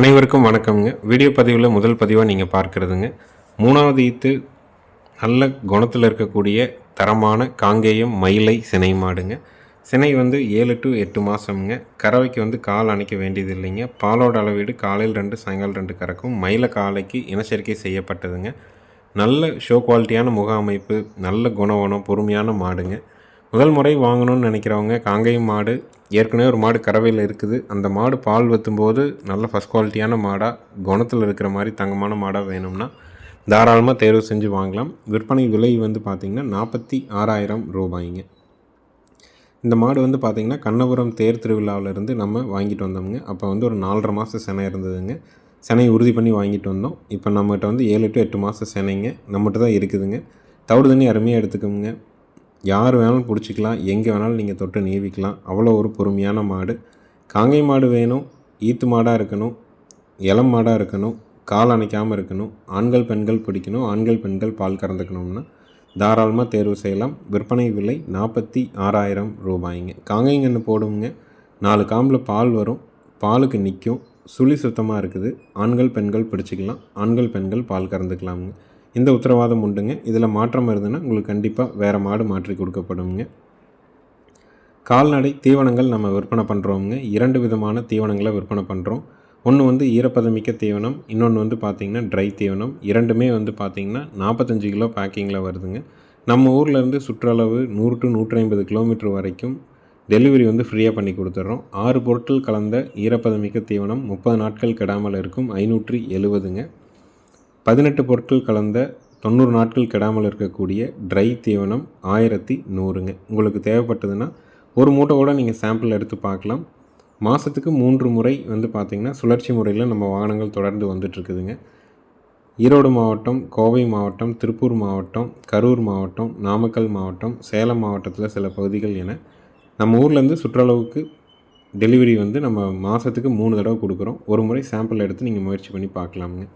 அனைவருக்கும் வணக்கம்ங்க. வீடியோ பதிவில் முதல் பதிவாக நீங்கள் பார்க்குறதுங்க. மூணாவது ஈத்து நல்ல குணத்தில் இருக்கக்கூடிய தரமான காங்கேயம் மயிலை சினை மாடுங்க. சினை வந்து ஏழு டு எட்டு மாதம்ங்க கறவைக்கு வந்து கால் அணைக்க வேண்டியது இல்லைங்க பாலோட அளவீடு காலையில் ரெண்டு சாயங்காலம் ரெண்டு கறக்கும். மயில காலைக்கு இனச்சேர்க்கை செய்யப்பட்டதுங்க. நல்ல ஷோ குவாலிட்டியான முக அமைப்பு நல்ல குணவனம் பொறுமையான மாடுங்க. முதல் முறை வாங்கணும்னு நினைக்கிறவங்க காங்கேயம் மாடு ஏற்கனவே ஒரு மாடு கறவையில் இருக்குது. அந்த மாடு பால் வத்தும்போது நல்ல ஃபஸ்ட் குவாலிட்டியான மாடாக குணத்தில் இருக்கிற மாதிரி தங்கமான மாடாக வேணும்னா தாராளமாக தேர்வு செஞ்சு வாங்கலாம். விற்பனை விலை வந்து பார்த்திங்கன்னா நாற்பத்தி ஆறாயிரம் ரூபாய்ங்க. இந்த மாடு வந்து பார்த்திங்கன்னா கண்ணபுரம் தேர் திருவிழாவிலேருந்து நம்ம வாங்கிட்டு வந்தோம்ங்க. அப்போ வந்து ஒரு நாலரை மாதம் செனை இருந்ததுங்க. செனையை உறுதி பண்ணி வாங்கிட்டு வந்தோம். இப்போ நம்மகிட்ட வந்து ஏழு டு எட்டு மாதம் செனைங்க நம்மகிட்ட தான் இருக்குதுங்க. தவிடு தண்ணி அருமையாக எடுத்துக்கோங்க. யார் வேணாலும் பிடிச்சிக்கலாம் எங்கே வேணாலும் நீங்கள் தொட்டு நீவிக்கலாம். அவ்வளோ ஒரு பொறுமையான மாடு. காங்கை மாடு வேணும் ஈத்து மாடாக இருக்கணும் இளம் மாடாக இருக்கணும் கால் அணைக்காமல் இருக்கணும் ஆண்கள் பெண்கள் பிடிக்கணும் ஆண்கள் பெண்கள் பால் கறந்துக்கணும்னா தாராளமாக தேர்வு செய்யலாம். விற்பனை விலை நாற்பத்தி ஆறாயிரம் ரூபாய்ங்க. காங்கைங்கன்னு போடுங்க நாலு காம்பில் பால் வரும் பாலுக்கு நிற்கும் சுழி சுத்தமாக இருக்குது. ஆண்கள் பெண்கள் பிடிச்சிக்கலாம் ஆண்கள் பெண்கள் பால் கறந்துக்கலாமுங்க. இந்த உத்தரவாதம் உண்டுங்க. இதில் மாற்றம் இருந்ததுன்னா உங்களுக்கு கண்டிப்பாக வேறு மாடு மாற்றி கொடுக்கப்படுங்க கால்நடை தீவனங்கள் நம்ம விற்பனை பண்ணுறோங்க இரண்டு விதமான தீவனங்களை விற்பனை பண்ணுறோம் ஒன்று வந்து ஈரப்பதமிக்க தீவனம் இன்னொன்று வந்து பார்த்திங்கன்னா ட்ரை தீவனம். இரண்டுமே வந்து பார்த்திங்கன்னா நாற்பத்தஞ்சு கிலோ பேக்கிங்கில் வருதுங்க. நம்ம ஊர்லேருந்து சுற்றளவு நூறு டு நூற்றி ஐம்பது கிலோமீட்டர் வரைக்கும் டெலிவரி வந்து ஃப்ரீயாக பண்ணி கொடுத்துட்றோம் ஆறு பொருட்கள் கலந்த ஈரப்பதமிக்க தீவனம் முப்பது நாட்கள் கெடாமல் இருக்கும். ஐநூற்றி எழுபதுங்க. பதினெட்டு பொருட்கள் கலந்த தொண்ணூறு நாட்கள் கெடாமல் இருக்கக்கூடிய ட்ரை தீவனம் ஆயிரத்தி நூறுங்க. உங்களுக்கு தேவைப்பட்டதுன்னா ஒரு மூட்டை கூட நீங்கள் சாம்பிள் எடுத்து பார்க்கலாம். மாதத்துக்கு மூன்று முறை வந்து பார்த்திங்கன்னா சுழற்சி முறையில் நம்ம வாகனங்கள் தொடர்ந்து வந்துட்டுருக்குதுங்க. ஈரோடு மாவட்டம் கோவை மாவட்டம் திருப்பூர் மாவட்டம் கரூர் மாவட்டம் நாமக்கல் மாவட்டம் சேலம் மாவட்டத்தில் சில பகுதிகள் என நம்ம ஊர்லேருந்து சுற்றளவுக்கு டெலிவரி வந்து நம்ம மாதத்துக்கு மூணு தடவை கொடுக்குறோம். ஒரு முறை சாம்பிள் எடுத்து நீங்கள் முயற்சி பண்ணி பார்க்கலாமுங்க.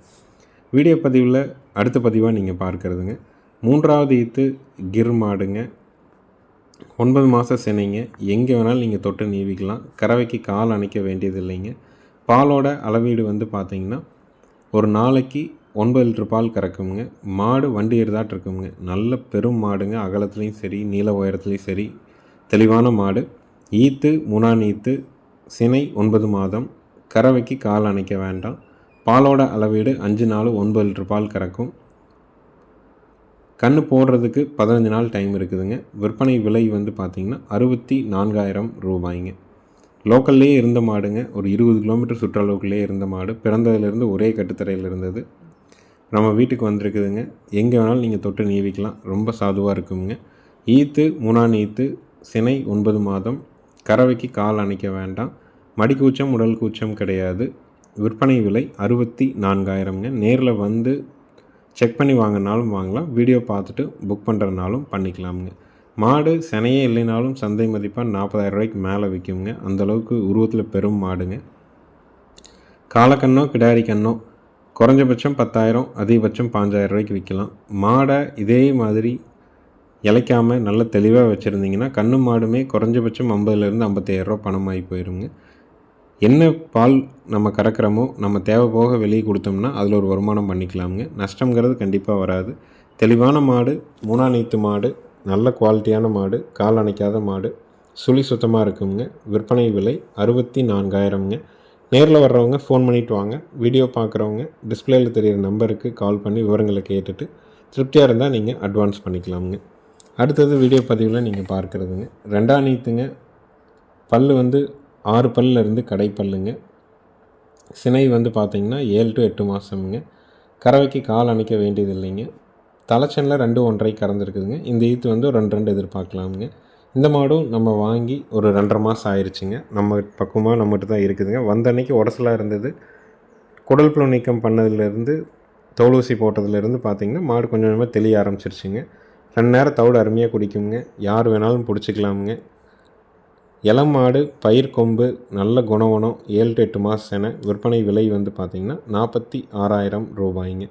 வீடியோ பதிவில் அடுத்த பதிவாக நீங்கள் பார்க்குறதுங்க. மூன்றாவது ஈத்து கிர் மாடுங்க. ஒன்பது மாத சினைங்க. எங்கே வேணாலும் நீங்கள் தொட்டு நீவிக்கலாம். கறவைக்கு கால் அணைக்க வேண்டியது இல்லைங்க. பாலோட அளவீடு வந்து பார்த்தீங்கன்னா ஒரு நாளைக்கு ஒன்பது லிட்டர் பால் கறக்குங்க. மாடு வண்டி எருதாட்டு இருக்குங்க. நல்ல பெரும் மாடுங்க. அகலத்துலேயும் சரி நீள உயரத்துலேயும் சரி தெளிவான மாடு. ஈத்து முனான் ஈத்து சினை ஒன்பது மாதம். கறவைக்கு கால் அணைக்க வேண்டாம். பாலோட அளவீடு அஞ்சு நாள் ஒன்பது லிட்டர் பால் கறக்கும். கன்று போடுறதுக்கு பதினஞ்சு நாள் டைம் இருக்குதுங்க. விற்பனை விலை வந்து பார்த்திங்கன்னா அறுபத்தி நான்காயிரம் ரூபாய்ங்க. லோக்கல்லே இருந்த மாடுங்க. ஒரு இருபது கிலோமீட்டர் சுற்றளவுக்குள்ளே இருந்த மாடு. பிறந்ததுலேருந்து ஒரே கட்டுத்தரையில் இருந்தது. நம்ம வீட்டுக்கு வந்திருக்குதுங்க. எங்கே வேணாலும் நீங்கள் தொட்டு நீவிக்கலாம். ரொம்ப சாதுவாக இருக்குங்க. ஈத்து மூணான் ஈத்து சினை ஒன்பது மாதம். கறவைக்கு கால் அணைக்க வேண்டாம். மடிக்கூச்சம் உடல் கூச்சம் கிடையாது. விற்பனை விலை அறுபத்தி நான்காயிரம்ங்க. நேரில் வந்து செக் பண்ணி வாங்கினாலும் வாங்கலாம். வீடியோ பார்த்துட்டு புக் பண்ணுறதுனாலும் பண்ணிக்கலாமுங்க. மாடு சினையே இல்லைனாலும் சந்தை மதிப்பாக நாற்பதாயிரம் ரூபாய்க்கு மேலே விற்குங்க அந்தளவுக்கு உருவத்தில் பெரும் மாடுங்க. காலக்கண்ணோ கிடாரி கண்ணோ குறைஞ்சபட்சம் பத்தாயிரம் அதிகபட்சம் பாஞ்சாயிரம் ரூபாய்க்கு விற்கலாம் மாடை இதே மாதிரி இலைக்காமல் நல்ல தெளிவாக வச்சுருந்தீங்கன்னா கண்ணு மாடுமே குறைஞ்சபட்சம் ஐம்பதுலேருந்து ஐம்பத்தாயிரரூபா பணமாகி போயிருங்க. என்ன பால் நம்ம கறக்கிறோமோ நம்ம தேவை போக வெளியே கொடுத்தோம்னா அதில் ஒரு வருமானம் பண்ணிக்கலாமுங்க. நஷ்டங்கிறது கண்டிப்பாக வராது. தெளிவான மாடு மூணாநீத்து மாடு நல்ல குவாலிட்டியான மாடு கால் அணைக்காத மாடு சுழி சுத்தமாக இருக்குங்க. விற்பனை விலை அறுபத்தி நான்காயிரம்ங்க நேரில் வர்றவங்க ஃபோன் பண்ணிவிட்டு வாங்க. வீடியோ பார்க்குறவங்க டிஸ்பிளேயில் தெரியிற நம்பருக்கு கால் பண்ணி விவரங்களை கேட்டுட்டு திருப்தியாக இருந்தால் நீங்கள் அட்வான்ஸ் பண்ணிக்கலாமுங்க. அடுத்தது வீடியோ பதிவில் நீங்கள் பார்க்குறதுங்க. ரெண்டாம் நீத்துங்க பல் வந்து ஆறு பல்லில் இருந்து கடை பல்லுங்க. சினை வந்து பார்த்திங்கன்னா ஏழு டு எட்டு மாதமுங்க கறவைக்கு கால் அணைக்க வேண்டியது இல்லைங்க தலைச்சனில் ரெண்டு ஒன்றரை கறந்துருக்குதுங்க. இந்த ஈத்து வந்து ஒரு ரெண்டு ரெண்டு எதிர்பார்க்கலாமுங்க. இந்த மாடும் நம்ம வாங்கி ஒரு ரெண்டரை மாதம் ஆயிடுச்சுங்க நம்ம பக்குவமாக நம்மகிட்ட தான் இருக்குதுங்க. வந்த அன்னைக்கு உடசலாக இருந்தது. குடல் புழு நீக்கம் பண்ணதுலேருந்து தோலூசி போட்டதுலேருந்து பார்த்திங்கன்னா மாடு கொஞ்சம் கொஞ்சமாக தெளிய ஆரம்பிச்சிருச்சுங்க. ரெண்டு நேரம் தவிடு அருமையாக குடிக்குங்க. யார் வேணாலும் பிடிச்சிக்கலாமுங்க. இளம் மாடு பயிர் கொம்பு நல்ல குணவனம் ஏழு டு எட்டு மாதம் செனை விற்பனை விலை வந்து பார்த்திங்கன்னா நாற்பத்தி ஆறாயிரம் ரூபாய்ங்க.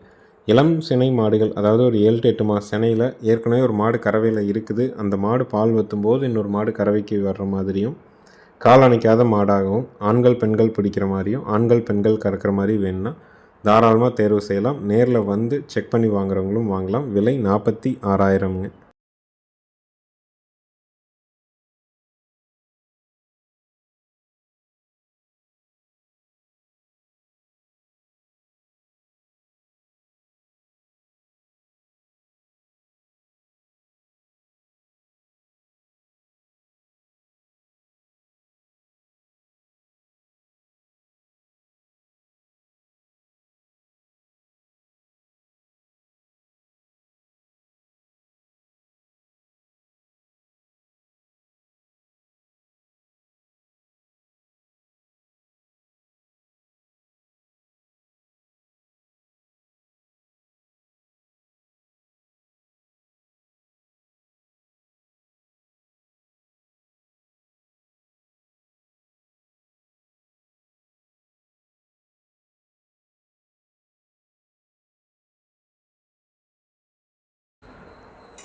இளம் சினை மாடுகள் அதாவது ஒரு ஏழு டு எட்டு மாதம் சினையில் ஏற்கனவே ஒரு மாடு கறவையில் இருக்குது. அந்த மாடு பால் வற்றும் போது இன்னொரு மாடு கறவைக்கு வர்ற மாதிரியும் கால் அணைக்காத மாடாகவும் ஆண்கள் பெண்கள் பிடிக்கிற மாதிரியும் ஆண்கள் பெண்கள் கறக்கிற மாதிரி வேணும்னா தாராளமாக தேர்வு செய்யலாம். நேரில் வந்து செக் பண்ணி வாங்குறவங்களும் வாங்கலாம். விலை நாற்பத்தி ஆறாயிரம்ங்க.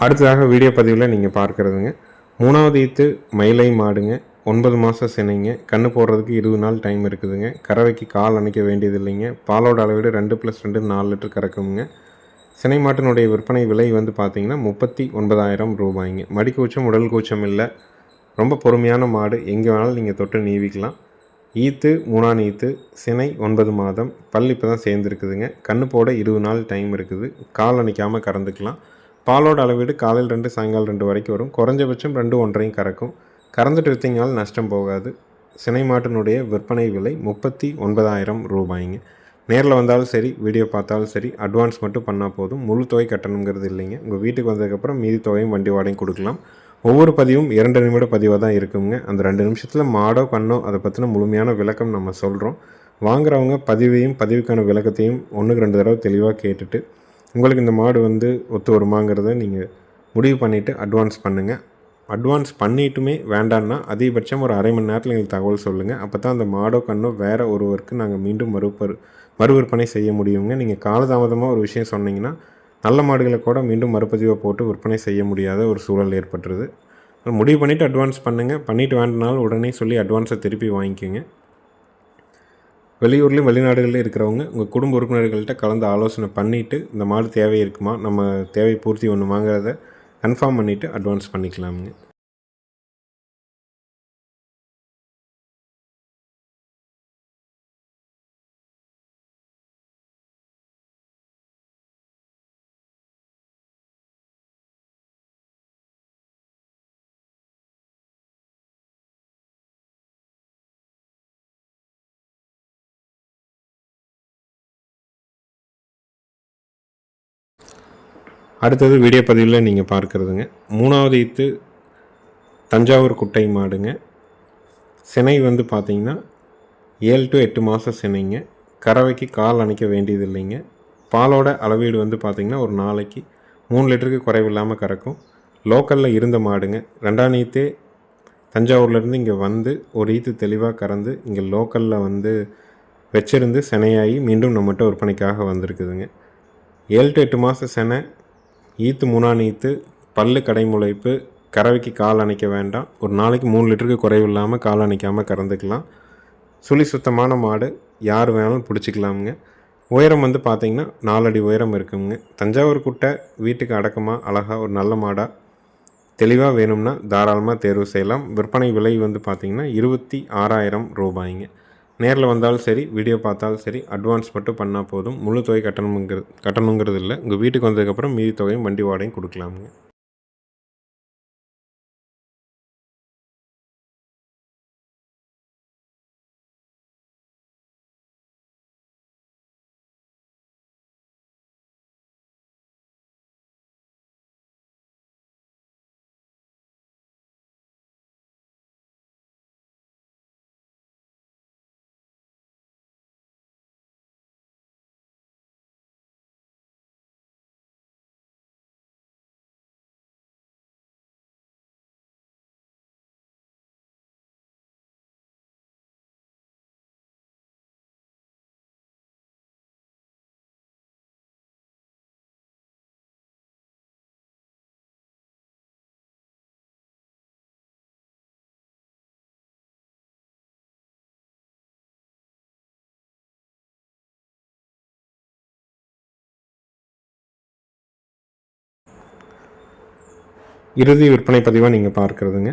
அடுத்ததாக வீடியோ பதிவில் நீங்கள் பார்க்குறதுங்க. மூணாவது ஈத்து மயிலை மாடுங்க. ஒன்பது மாதம் சினைங்க. கன்று போடுறதுக்கு இருபது நாள் டைம் இருக்குதுங்க. கறவைக்கு கால் அணைக்க வேண்டியது இல்லைங்க பாலோட அளவீடு ரெண்டு ப்ளஸ் ரெண்டு நாலு லிட்டர் கறக்குங்க. சினை மாட்டினுடைய விற்பனை விலை வந்து பார்த்திங்கன்னா முப்பத்தி ஒன்பதாயிரம் ரூபாய்ங்க. மடி கூச்சம் உடல் கூச்சம் இல்லை. ரொம்ப பொறுமையான மாடு. எங்கே வேணாலும் நீங்கள் தொட்டு நீவிக்கலாம். ஈத்து மூணாம் ஈத்து சினை ஒன்பது மாதம். பல் இப்போ தான் சேர்ந்துருக்குதுங்க. கண்ணு போட இருபது நாள் டைம் இருக்குது. கால் அணைக்காமல் கறந்துக்கலாம். பாலோட அளவீடு காலையில் ரெண்டு சாயங்காலம் ரெண்டு வரைக்கும் வரும். குறைஞ்சபட்சம் ரெண்டு ஒன்றையும் கறக்கும். கறந்துட்டு விற்றீங்களால் நஷ்டம் போகாது. சினை மாட்டினுடைய விற்பனை விலை முப்பத்தி ஒன்பதாயிரம் ரூபாய்ங்க. நேரில் வந்தாலும் சரி வீடியோ பார்த்தாலும் சரி அட்வான்ஸ் மட்டும் பண்ணால் போதும். முழு தொகை கட்டணுங்கிறது இல்லைங்க. உங்கள் வீட்டுக்கு வந்ததுக்கப்புறம் மீதி தொகையும் வண்டி வாடகையும் கொடுக்கலாம். ஒவ்வொரு பதிவும் இரண்டு நிமிட பதிவாக தான் இருக்குங்க. அந்த ரெண்டு நிமிஷத்தில் மாடோ கண்ணோ அதை பற்றின முழுமையான விளக்கம் நம்ம சொல்கிறோம் வாங்குறவங்க பதிவையும் பதிவுக்கான விளக்கத்தையும் ஒன்றுக்கு ரெண்டு தடவை தெளிவாக கேட்டுட்டு உங்களுக்கு இந்த மாடு வந்து ஒத்து வருமாங்கிறத நீங்கள் முடிவு பண்ணிவிட்டு அட்வான்ஸ் பண்ணுங்கள் அட்வான்ஸ் பண்ணிட்டுமே வேண்டான்னா அதிகபட்சம் ஒரு அரை மணி நேரத்தில் எங்களுக்கு தகவல் சொல்லுங்கள் அப்போ தான் அந்த மாடோ கண்ணோ வேறு ஒருவருக்கு நாங்கள் மீண்டும் மறுபரு மறு விற்பனை செய்ய முடியுங்க நீங்கள் காலதாமதமாக ஒரு விஷயம் சொன்னீங்கன்னா நல்ல மாடுகளை கூட மீண்டும் மறுபதிவை போட்டு விற்பனை செய்ய முடியாத ஒரு சூழல் ஏற்பட்டுருது. முடிவு பண்ணிவிட்டு அட்வான்ஸ் பண்ணுங்கள் பண்ணிவிட்டு வேண்டனாலும் உடனே சொல்லி அட்வான்ஸை திருப்பி வாங்கிக்கோங்க. வெளியூர்லேயும் வெளிநாடுகளில் இருக்கிறவங்க உங்கள் குடும்ப உறுப்பினர்கள்ட்ட கலந்து ஆலோசனை பண்ணிவிட்டு இந்த மாடு தேவை இருக்குமா நம்ம தேவை பூர்த்தி ஒன்று வாங்குறத கன்ஃபார்ம் பண்ணிவிட்டு அட்வான்ஸ் பண்ணிக்கலாமுங்க. அடுத்தது வீடியோ பதிவில் நீங்கள் பார்க்குறதுங்க. மூணாவது ஈத்து தஞ்சாவூர் குட்டை மாடுங்க. சினை வந்து பார்த்திங்கன்னா ஏழு டு எட்டு மாதம் சினைங்க. கறவைக்கு கால் அணைக்க வேண்டியது இல்லைங்க பாலோட அளவீடு வந்து பார்த்திங்கன்னா ஒரு நாளைக்கு மூணு லிட்டருக்கு குறைவில்லாமல் கறக்கும். லோக்கலில் இருந்த மாடுங்க. ரெண்டாம் ஈத்தே தஞ்சாவூர்லேருந்து இங்கே வந்து ஒரு ஈத்து தெளிவாக கறந்து இங்கே லோக்கலில் வந்து வச்சிருந்து செனையாகி மீண்டும் நம்மகிட்ட விற்பனைக்காக வந்திருக்குதுங்க. ஏழு டு எட்டு மாதம் செனை ஈத்து மூணா நீத்து பல்லு கடைமுளைப்பு கறவைக்கு கால் அணைக்க வேண்டாம். ஒரு நாளைக்கு மூணு லிட்டருக்கு குறைவில்லாமல் கால் அணைக்காமல் கறந்துக்கலாம். சுழி சுத்தமான மாடு யார் வேணாலும் பிடிச்சிக்கலாமுங்க. உயரம் வந்து பார்த்திங்கன்னா நாலடி உயரம் இருக்குங்க. தஞ்சாவூர் குட்டை வீட்டுக்கு அடக்கமாக அழகாக ஒரு நல்ல மாடாக தெளிவாக வேணும்னா தாராளமாக தேர்வு செய்யலாம். விற்பனை விலை வந்து பார்த்திங்கன்னா இருபத்தி ஆறாயிரம் ரூபாய்ங்க. நேரில் வந்தாலும் சரி வீடியோ பார்த்தாலும் சரி அட்வான்ஸ் மட்டும் பண்ணால் போதும். முழு தொகை கட்டணுங்கிறது கட்டணுங்கிறது இல்லை. உங்கள் வீட்டுக்கு வந்ததுக்கப்புறம் மீதி தொகையும் வண்டி வாடகையும் கொடுக்கலாமுங்க. இறுதி விற்பனை பதிவாக நீங்கள் பார்க்குறதுங்க.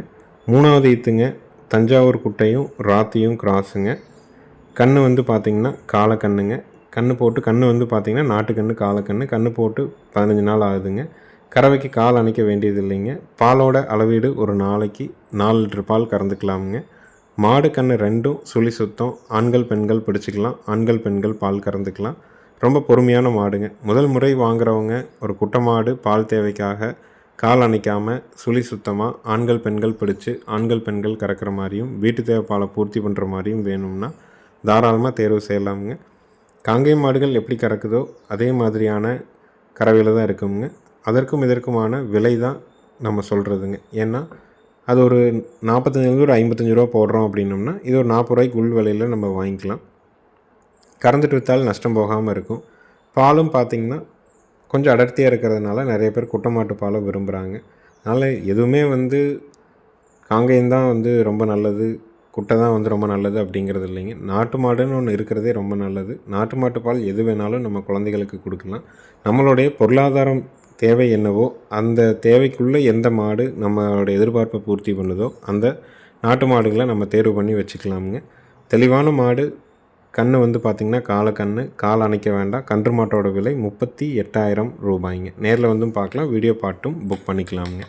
மூணாவது ஈத்துங்க தஞ்சாவூர் குட்டையும் ராத்தியும் கிராஸுங்க. கன்று வந்து பார்த்திங்கன்னா காலக்கண்ணுங்க கன்று போட்டு கன்று வந்து பார்த்திங்கன்னா நாட்டுக்கன்று காலக்கன்று கன்று போட்டு பதினஞ்சு நாள் ஆகுதுங்க. கறவைக்கு கால் அணைக்க வேண்டியது இல்லைங்க. பாலோட அளவீடு ஒரு நாளைக்கு நாலு லிட்டர் பால் கறந்துக்கலாமுங்க. மாடு கன்று ரெண்டும் சுழி சுத்தம். ஆண்கள் பெண்கள் பிடிச்சிக்கலாம். ஆண்கள் பெண்கள் பால் கறந்துக்கலாம். ரொம்ப பொறுமையான மாடுங்க. முதல் முறை வாங்குறவங்க ஒரு குட்டை மாடு பால் தேவைக்காக கால் அணைக்காமல் சுழி சுத்தமாக ஆண்கள் பெண்கள் பிடிச்சி ஆண்கள் பெண்கள் கறக்கிற மாதிரியும் வீட்டு தேவை பாலை பூர்த்தி பண்ணுற மாதிரியும் வேணும்னா தாராளமாக தேர்வு செய்யலாமுங்க. காங்கேய மாடுகள் எப்படி கறக்குதோ அதே மாதிரியான கறவையில் தான் இருக்குங்க அதற்கும் இதற்குமான விலை தான் நம்ம சொல்கிறதுங்க ஏன்னா அது ஒரு நாற்பத்தஞ்சிலேருந்து ஒரு ஐம்பத்தஞ்சு ரூபா போடுறோம் அப்படின்னோம்னா இது ஒரு நாற்பது ரூபாய்க்கு உள் விலையில் நம்ம வாங்கிக்கலாம். கறந்துட்டு விற்றாலும் நஷ்டம் போகாமல் இருக்கும். பாலும் பார்த்திங்கன்னா கொஞ்சம் அடர்த்தியாக இருக்கிறதுனால நிறைய பேர் குட்டமாட்டு பாலை விரும்புகிறாங்க அதனால் எதுவுமே வந்து காங்கேயம் தான் வந்து ரொம்ப நல்லது குட்டை தான் வந்து ரொம்ப நல்லது அப்படிங்கிறது இல்லைங்க. நாட்டு மாடுன்னு ஒன்று இருக்கிறதே ரொம்ப நல்லது. நாட்டு மாட்டு பால் எது வேணாலும் நம்ம குழந்தைகளுக்கு கொடுக்கலாம். நம்மளுடைய பொருளாதாரம் தேவை என்னவோ அந்த தேவைக்குள்ளே எந்த மாடு நம்மளோட எதிர்பார்ப்பை பூர்த்தி பண்ணுதோ அந்த நாட்டு மாடுகளை நம்ம தேர்வு பண்ணி வச்சுக்கலாமுங்க. தெளிவான மாடு கன்று வந்து பார்த்திங்கன்னா காலை கன்று கால் அணைக்க வேண்டாம். கன்று மாட்டோட விலை முப்பத்தி எட்டாயிரம் ரூபாய்ங்க. நேரில் வந்தும் பார்க்கலாம் வீடியோ பாட்டும் புக் பண்ணிக்கலாமுங்க.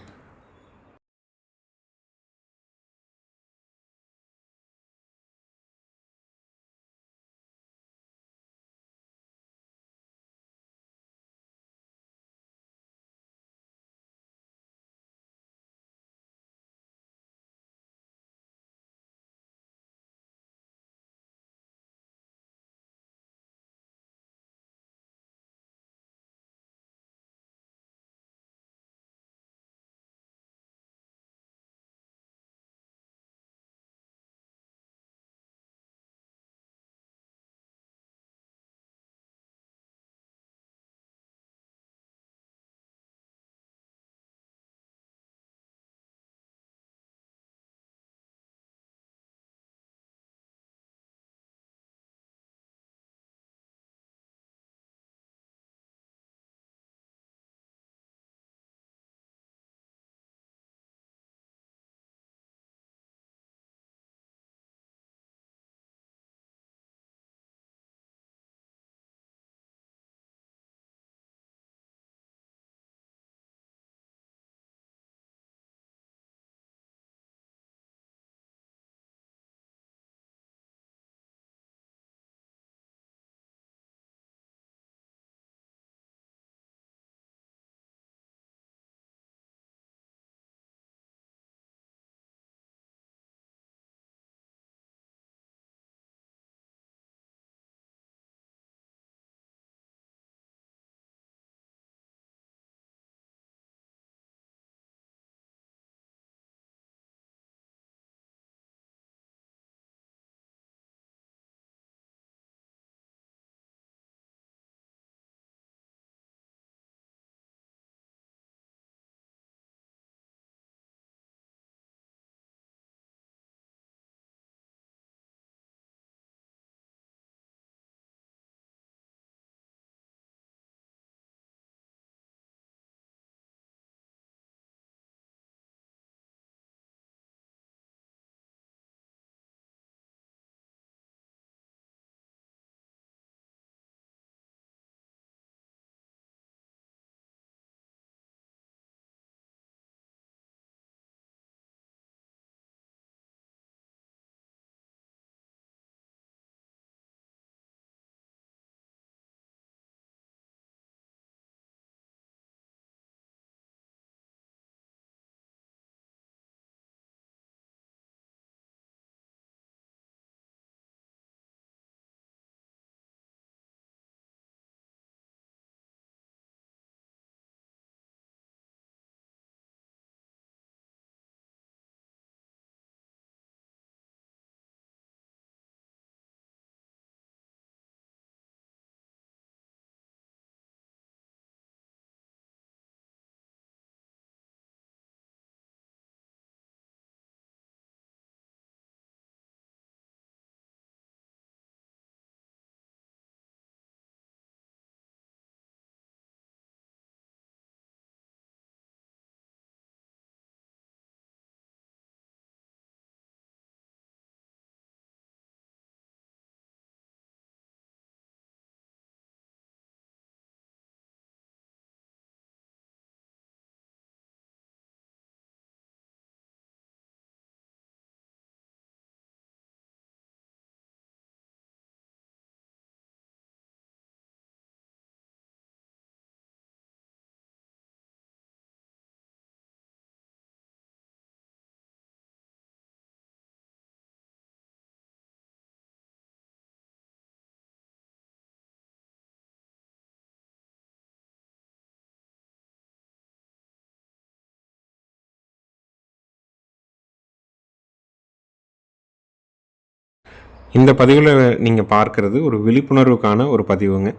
இந்த பதிவில் நீங்கள் பார்க்குறது ஒரு விழிப்புணர்வுக்கான ஒரு பதிவுங்க.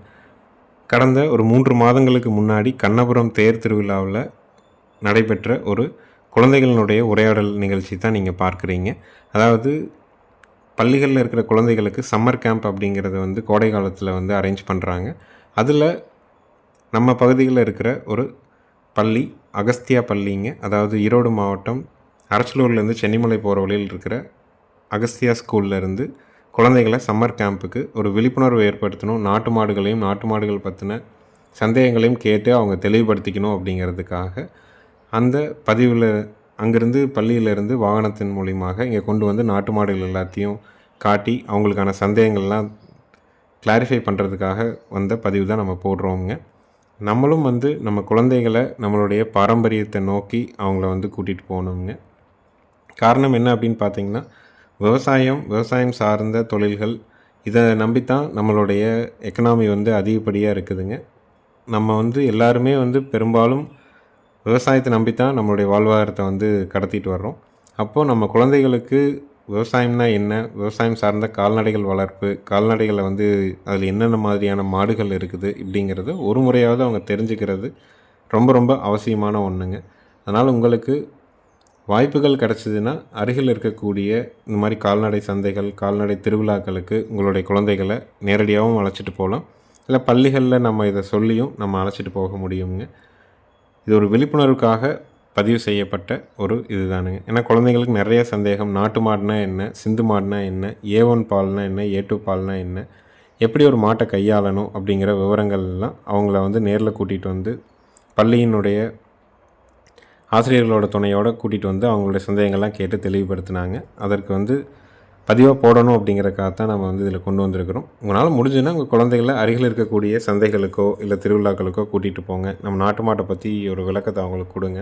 கடந்த ஒரு மூன்று மாதங்களுக்கு முன்னாடி கண்ணபுரம் தேர் திருவிழாவில் நடைபெற்ற ஒரு குழந்தைகளினுடைய உரையாடல் நிகழ்ச்சி தான் நீங்கள் பார்க்குறீங்க. அதாவது பள்ளிகளில் இருக்கிற குழந்தைகளுக்கு சம்மர் கேம்ப் அப்படிங்கிறத வந்து கோடை காலத்தில் வந்து அரேஞ்ச் பண்ணுறாங்க அதில் நம்ம பகுதியில் இருக்கிற ஒரு பள்ளி அகஸ்தியா பள்ளிங்க அதாவது ஈரோடு மாவட்டம் அரச்சலூர்லேருந்து சென்னிமலை போகிற வழியில் இருக்கிற அகஸ்தியா ஸ்கூல்ல இருந்து குழந்தைகளை சம்மர் கேம்புக்கு ஒரு விழிப்புணர்வு ஏற்படுத்தணும். நாட்டு மாடுகளையும் நாட்டு மாடுகள் பற்றின சந்தேகங்களையும் கேட்டு அவங்க தெளிவுபடுத்திக்கணும் அப்படிங்கிறதுக்காக அந்த பதிவில் அங்கேருந்து பள்ளியிலேருந்து வாகனத்தின் மூலியமாக இங்கே கொண்டு வந்து நாட்டு மாடுகள் எல்லாத்தையும் காட்டி அவங்களுக்கான சந்தேகங்கள்லாம் கிளாரிஃபை பண்ணுறதுக்காக வந்த பதிவு தான் நம்ம போடுறோங்க நம்மளும் வந்து நம்ம குழந்தைகளை நம்மளுடைய பாரம்பரியத்தை நோக்கி அவங்கள வந்து கூட்டிகிட்டு போகணுங்க காரணம் என்ன அப்படின்னு பார்த்தீங்கன்னா விவசாயம் விவசாயம் சார்ந்த தொழில்கள் இதை நம்பித்தான் நம்மளுடைய எக்கனாமி வந்து அதிகப்படியாக இருக்குதுங்க. நம்ம வந்து எல்லாருமே வந்து பெரும்பாலும் விவசாயத்தை நம்பித்தான் நம்மளுடைய வாழ்வாதாரத்தை வந்து கடத்திட்டு வர்றோம். அப்போது நம்ம குழந்தைகளுக்கு விவசாயம்னா என்ன? விவசாயம் சார்ந்த கால்நடைகள் வளர்ப்பு கால்நடைகளை வந்து அதில் என்னென்ன மாதிரியான மாடுகள் இருக்குது இப்படிங்கிறது ஒரு முறையாவது அவங்க தெரிஞ்சுக்கிறது ரொம்ப ரொம்ப அவசியமான ஒன்றுங்க அதனால் உங்களுக்கு வாய்ப்புகள் கிடச்சிதுன்னா அருகில் இருக்கக்கூடிய இந்த மாதிரி கால்நடை சந்தைகள் கால்நடை திருவிழாக்களுக்கு உங்களுடைய குழந்தைகளை நேரடியாகவும் அழைச்சிட்டு போகலாம். இல்லை பள்ளிகளில் நம்ம இதை சொல்லியும் நம்ம அழைச்சிட்டு போக முடியுங்க. இது ஒரு விழிப்புணர்வுக்காக பதிவு செய்யப்பட்ட ஒரு இதுதானுங்க. ஏன்னா குழந்தைங்களுக்கு நிறைய சந்தேகம் நாட்டு மாடுனா என்ன சிந்து மாடுனா என்ன ஏ ஒன் பால்னா என்ன ஏ டூ பால்னா என்ன எப்படி ஒரு மாட்டை கையாளணும் அப்படிங்கிற விவரங்கள்லாம் அவங்கள வந்து நேரில் கூட்டிகிட்டு வந்து பள்ளியினுடைய ஆசிரியர்களோட துணையோடு கூட்டிகிட்டு வந்து அவங்களோட சந்தேகங்கள்லாம் கேட்டு தெளிவுபடுத்தினாங்க. அதற்கு வந்து பதிவாக போடணும் அப்படிங்கிறக்காக தான் நம்ம வந்து இதில் கொண்டு வந்திருக்கிறோம். உங்களால் முடிஞ்சுன்னா உங்கள் குழந்தைகளை அருகில் இருக்கக்கூடிய சந்தைகளுக்கோ இல்லை திருவிழாக்களுக்கோ கூட்டிகிட்டு போங்க. நம்ம நாட்டு மாட்டை பற்றி ஒரு விளக்கத்தை அவங்களுக்கு கொடுங்க.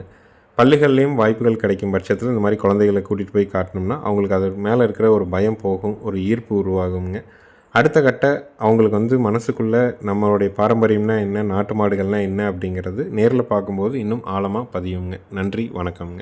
பள்ளிகள்லேயும் வாய்ப்புகள் கிடைக்கும் பட்சத்தில் இந்த மாதிரி குழந்தைகளை கூட்டிகிட்டு போய் காட்டினோம்னா அவங்களுக்கு அது மேலே இருக்கிற ஒரு பயம் போகும் ஒரு ஈர்ப்பு உருவாகுங்க அடுத்த கட்ட அவங்களுக்கு வந்து மனசுக்குள்ளே நம்மளுடைய பாரம்பரியம்னா என்ன நாட்டு மாடுகள்னால் என்ன அப்படிங்கிறது நேரில் பார்க்கும்போது இன்னும் ஆழமாக பதியுங்க. நன்றி வணக்கம்ங்க.